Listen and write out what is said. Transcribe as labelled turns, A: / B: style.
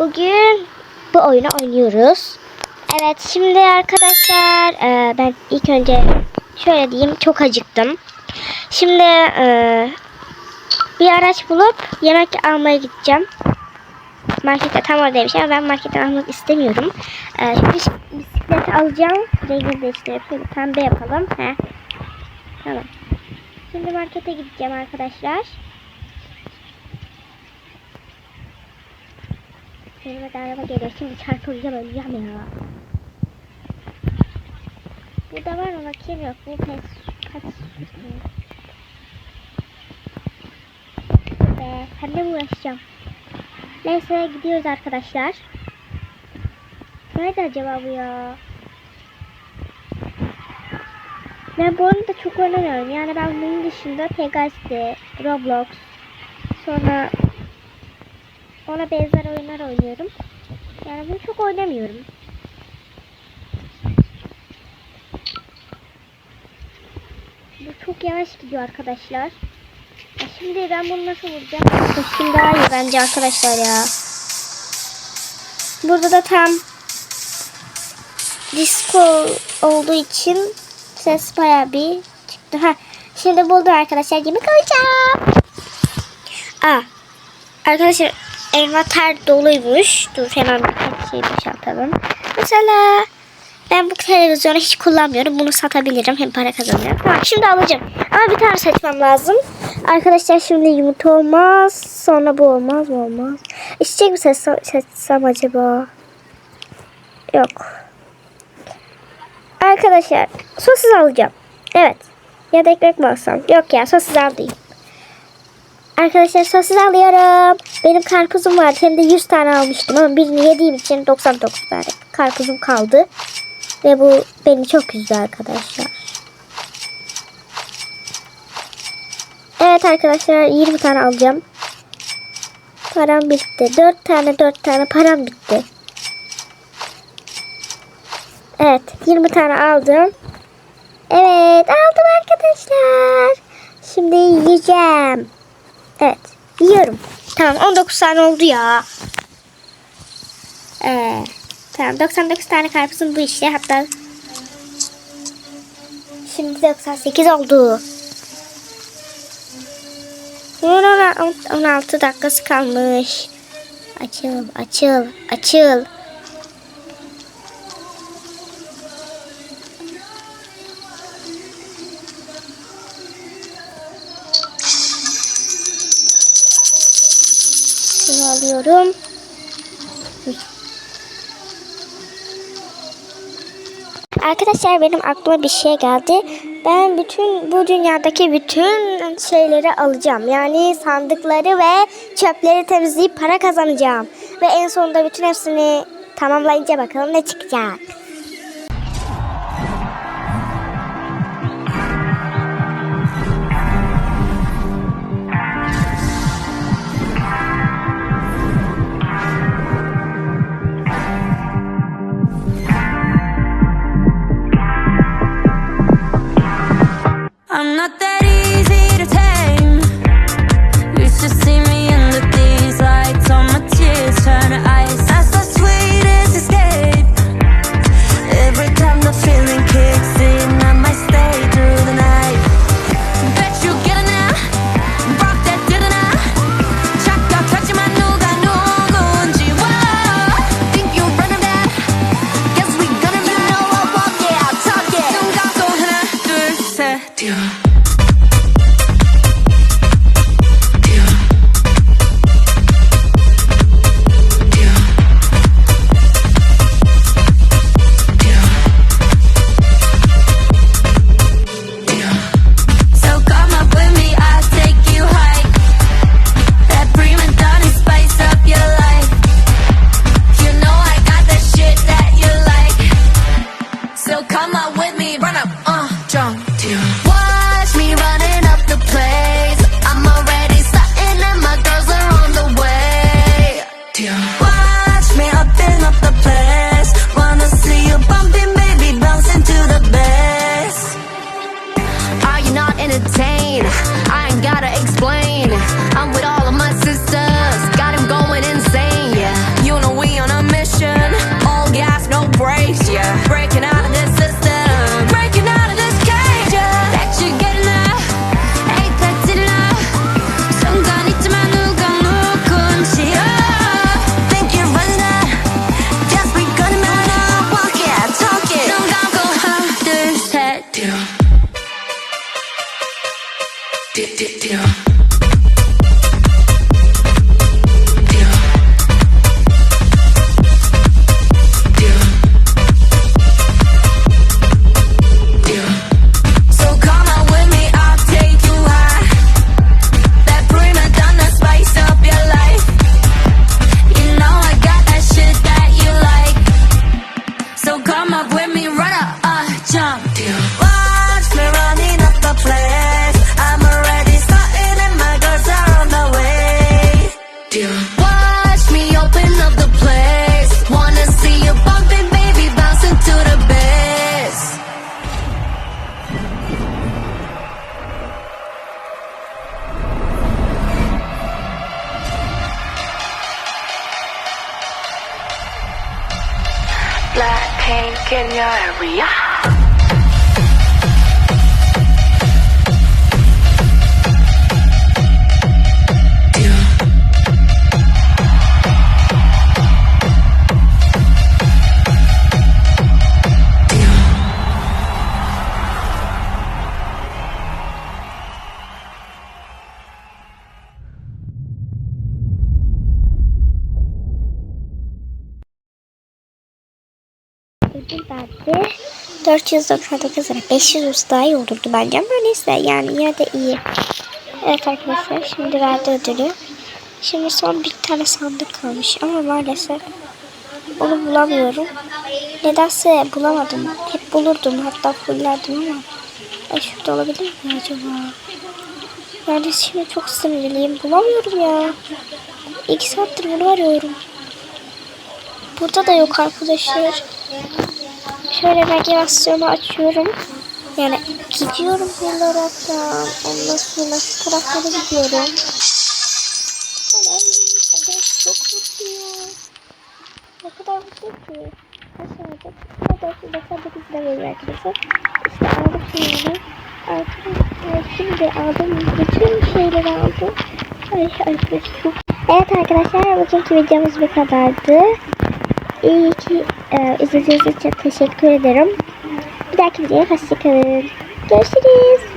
A: Bugün bu oyunu oynuyoruz. Evet şimdi arkadaşlar e, ben ilk önce şöyle diyeyim çok acıktım. Şimdi e, bir araç bulup yemek almaya gideceğim. Markete tam oradaymış ama ben marketten almak istemiyorum. E, şimdi bisikleti alacağım. Rengini değiştirip şöyle pembe yapalım. Heh. Tamam. Şimdi markete gideceğim arkadaşlar. Önüme de araba geliyor. Şimdi çarpılacağım öleceğim ya. Burada var mı bakayım yok. Bu pes. Kaç. Be, hem de uğraşacağım. Neyse gidiyoruz arkadaşlar. Nerede acaba bu ya? Ben bu oyunu da çok oynamıyorum. Yani ben bunun dışında Pegasus'te, Roblox, sonra ona benzer oyunlar oynuyorum. Yani bunu çok oynamıyorum. Bu çok yavaş gidiyor arkadaşlar. Ya şimdi ben bunu nasıl vuracağım? Şimdi daha iyi bence arkadaşlar ya. Burada da tam disco olduğu için ses bayağı bir çıktı. Ha, şimdi buldum arkadaşlar. Yemek alacağım. Aa, arkadaşlar envanter doluymuş. Dur hemen birkaç şey boşaltalım. Mesela ben bu televizyonu hiç kullanmıyorum. Bunu satabilirim. Hem para kazanırım. Tamam şimdi alacağım. Ama bir tane seçmem lazım. Arkadaşlar şimdi yumurta olmaz. Sonra bu olmaz bu olmaz. İçecek mi seçsem, seçsem acaba? Yok. Arkadaşlar sosis alacağım. Evet. Ya da ekmek mi alsam? Yok ya sosis alayım. Arkadaşlar sosis alıyorum. Benim karpuzum vardı. Hem de 100 tane almıştım ama birini yediğim için 99 tane karpuzum kaldı. Ve bu beni çok üzdü arkadaşlar. Evet arkadaşlar 20 tane alacağım. Param bitti. 4 tane 4 tane param bitti. Evet 20 tane aldım. Evet aldım arkadaşlar. Şimdi yiyeceğim. Evet yiyorum. Tamam 19 tane oldu ya. Ee, tamam 99 tane karpuzum bu işte. Hatta şimdi 98 oldu. Bunun 16 dakikası kalmış. Açıl, açıl, açıl. Alıyorum. Arkadaşlar benim aklıma bir şey geldi. Ben bütün bu dünyadaki bütün şeyleri alacağım. Yani sandıkları ve çöpleri temizleyip para kazanacağım. Ve en sonunda bütün hepsini tamamlayınca bakalım ne çıkacak.
B: Black pink in your area.
A: Verdi. 499 lira. 500 daha iyi olurdu bence ama neyse yani yine de iyi. Evet arkadaşlar şimdi verdi ödülü. Şimdi son bir tane sandık kalmış ama maalesef onu bulamıyorum. Nedense bulamadım. Hep bulurdum hatta fullerdim ama Ay şurada olabilir mi acaba? Yani şimdi çok sinirliyim. Bulamıyorum ya. İki saattir bunu arıyorum. Burada da yok arkadaşlar. Şöyle navigasyonu açıyorum. Yani gidiyorum yollardan. Ondan sonra şu taraflara gidiyorum. Ne kadar mutlu ki. Aşağıda. Hadi 99 lira veriyor arkadaşlar. İşte aldım şeyleri. Arkadaşlar şimdi aldım. Bütün şeyleri aldım. Ay arkadaşlar çok. Evet arkadaşlar bugünkü videomuz bu kadardı. İyi ki e, izlediğiniz için teşekkür ederim. Bir dahaki videoya hoşçakalın. Görüşürüz.